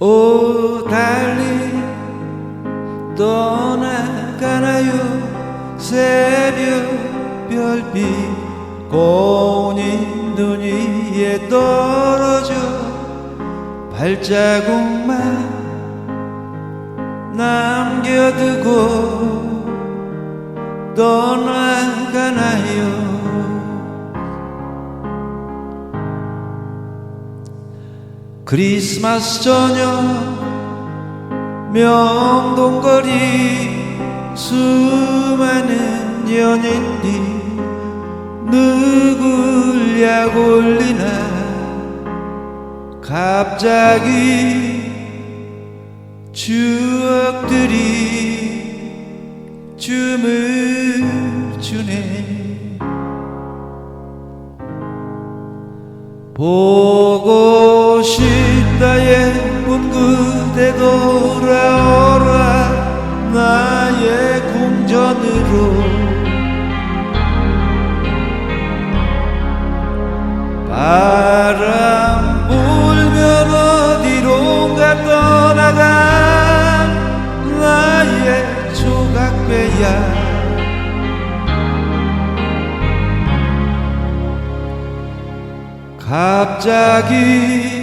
오 달리 떠나가나요? 새벽 별빛 고운이 눈 위에 떨어져 발자국만 남겨두고 떠나 크리스마스 저녁 명동거리 수많은 연인들이 누굴 약 올리나? 갑자기 추억들이 춤을 추네. 보고 싶 다 예쁜 그대 돌아오라. 나의 궁전으로. 바람 불면 어디론가 떠나간 나의 조각배야. 갑자기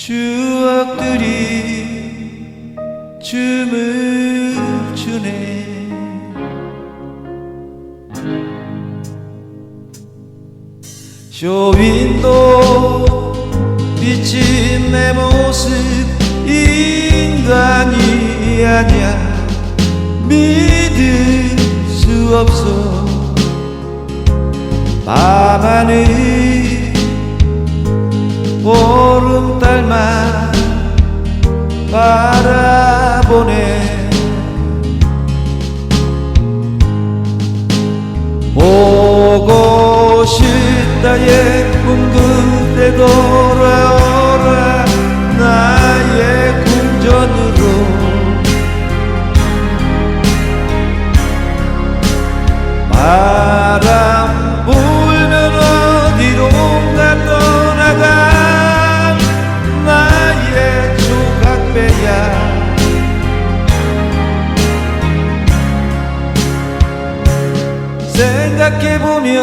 추억들이 춤을 추네. 쇼윈도 비친 내 모습 인간이 아니야. 믿을 수 없어. 밤하늘 보 름달만 바라보네. 보고 싶다 예쁜 그대 돌 생각해보면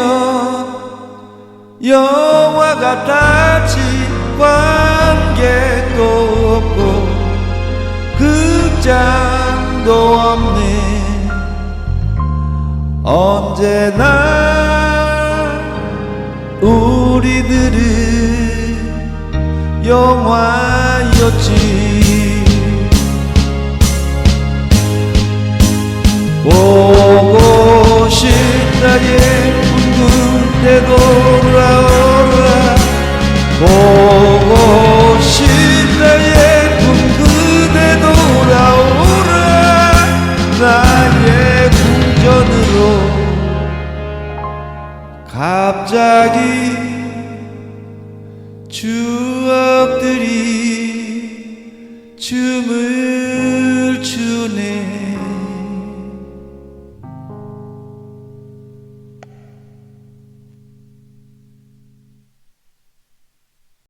영화 같았지 관객도 없고 극장도 없네. 언제나 우리들은 영화였지. 보고 예쁜 그대 돌아오라. 보고 싶다 예쁜 그대 돌아오라. 나의 궁전으로 갑자기 추억들이 춤을